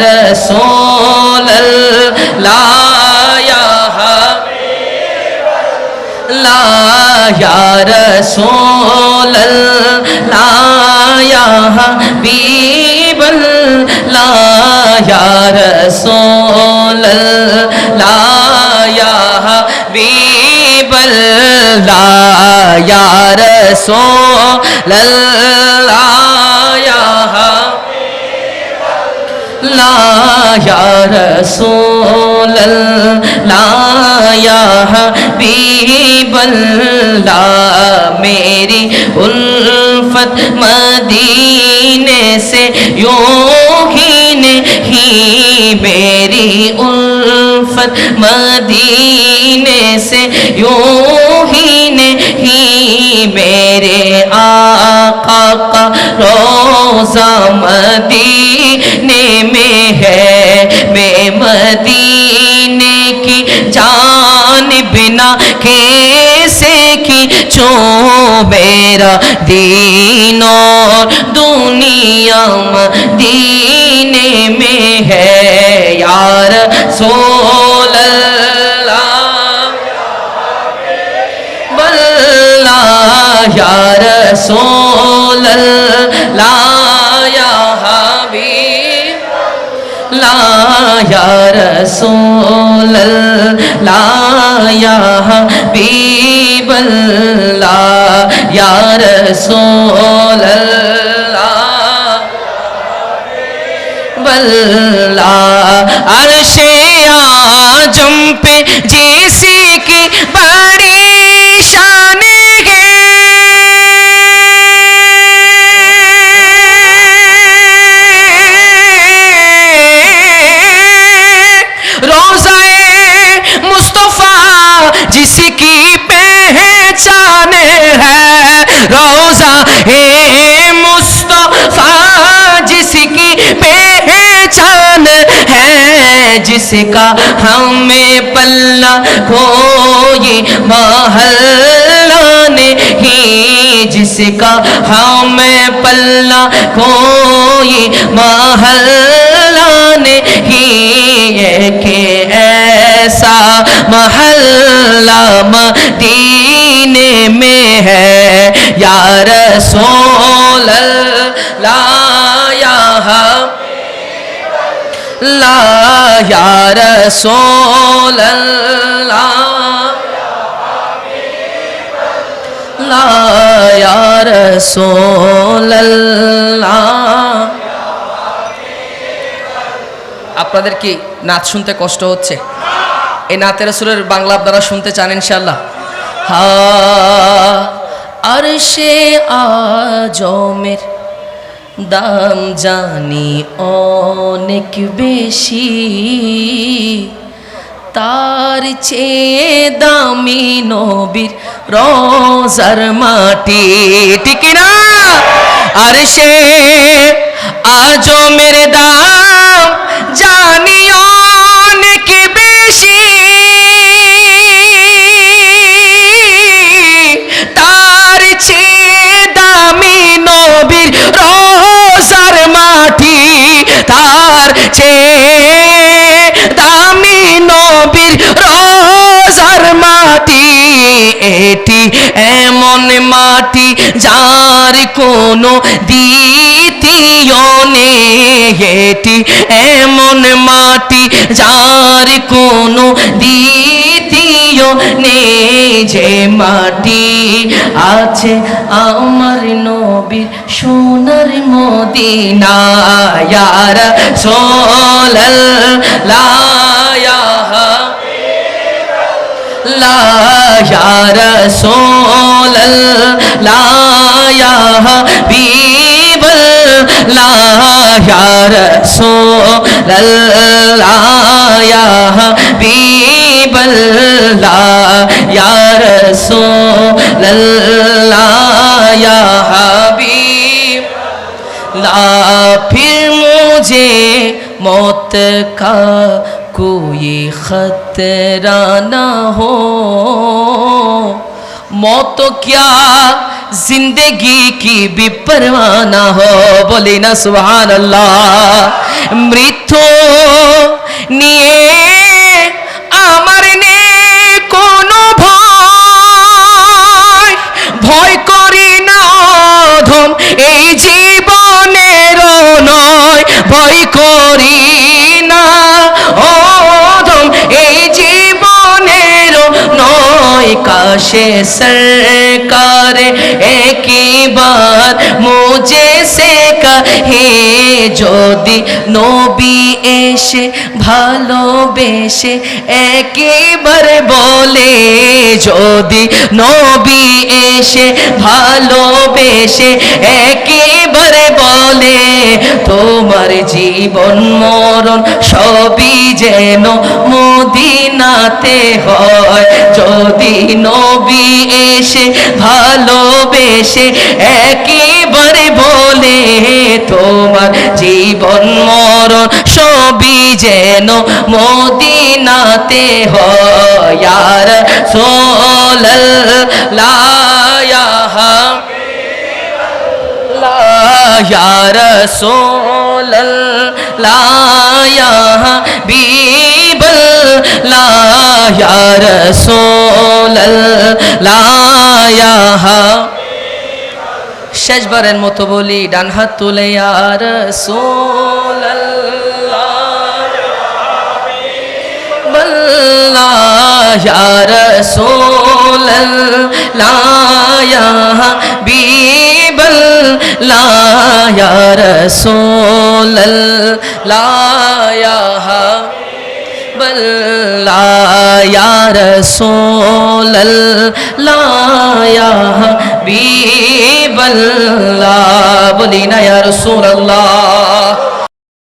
رسول اللہ لا یا رسول اللہ یا لا اللہ یا رسول اللہ یا حبیب اللہ یا رسول اللہ لا يا رسول اللہ یا حبیب اللہ میری الفت مدینے سے یوں ہی نہیں میری الفت مدینے سے یوں ہی نہیں میرے آقا کا روزہ مدینے میں مدینے کی جان بنا کیسے کی چو میرا دین اور دنیا مدینے میں ہے یار سول اللہ؟ یار سول اللہ یا رسول اللہ یا حبیب اللہ یا رسول اللہ بلہ عرش اس کا ہمیں پلہ کوئی محلہ نہیں، جس کا ہمیں پلہ کوئی محلہ نہیں۔ یہ کہ ایسا محلہ مدینے میں ہے۔ یا رسول اللہ، یا اللہ আপনাদের কি নাচ শুনতে কষ্ট হচ্ছে? এই নাতের সুরের বাংলা আপনারা শুনতে চান ইনশাল্লাহ হা, আর সে আজমের দাম জানি অনেক বেশি। তার চেয়ে দামি নবীর রোজার মাটি না? আর সে আজও মেরে যার কোনো দ্বিতীয় নেই, এটি এমন মাটি, যার কোনো দ্বিতীয় নেই যে মাটি আছে আমার নবীর সোনার মদিনা ইয়ার সোল লায়া লা ইয়া লা یا حبیب اللہ یا رسول اللہ یا حبیب اللہ یا رسول اللہ یا حبیب اللہ پھر مجھے موت کا کوئی خطرہ نہ ہو موت تو کیا জিন্দেগি কি বিপরওয়ানা হো বলি না সুহান মৃত্যু নিয়ে আমার নে কোনো ভয় ভয় করি না এই জীবনের নয় ভয় করি নয় কাশে সরকার একবার মুঝে সে হে যদি নবী এসে ভালোবেসে একেবারে বলে, যদি নবী এসে ভালোবেসে একেবারে বলে, তোমার জীবন মরণ সবই যেন মদিনাতে হয়। যদি নবী এসে ভালোবেসে একবার বলে তোমার জীবন মরণ সবই যেন মদিনাতে হার সোল লায়ার সোল লায়া বিবল লায়ার সোল লায়া শেষবারের মতো বলি, ডান হাত তুলে আর সোলার সোল লায়া বিবল লায়ার সোল লায়া বল্লা رسول اللہ یا حبیب اللہ بولی نا یا رسول اللہ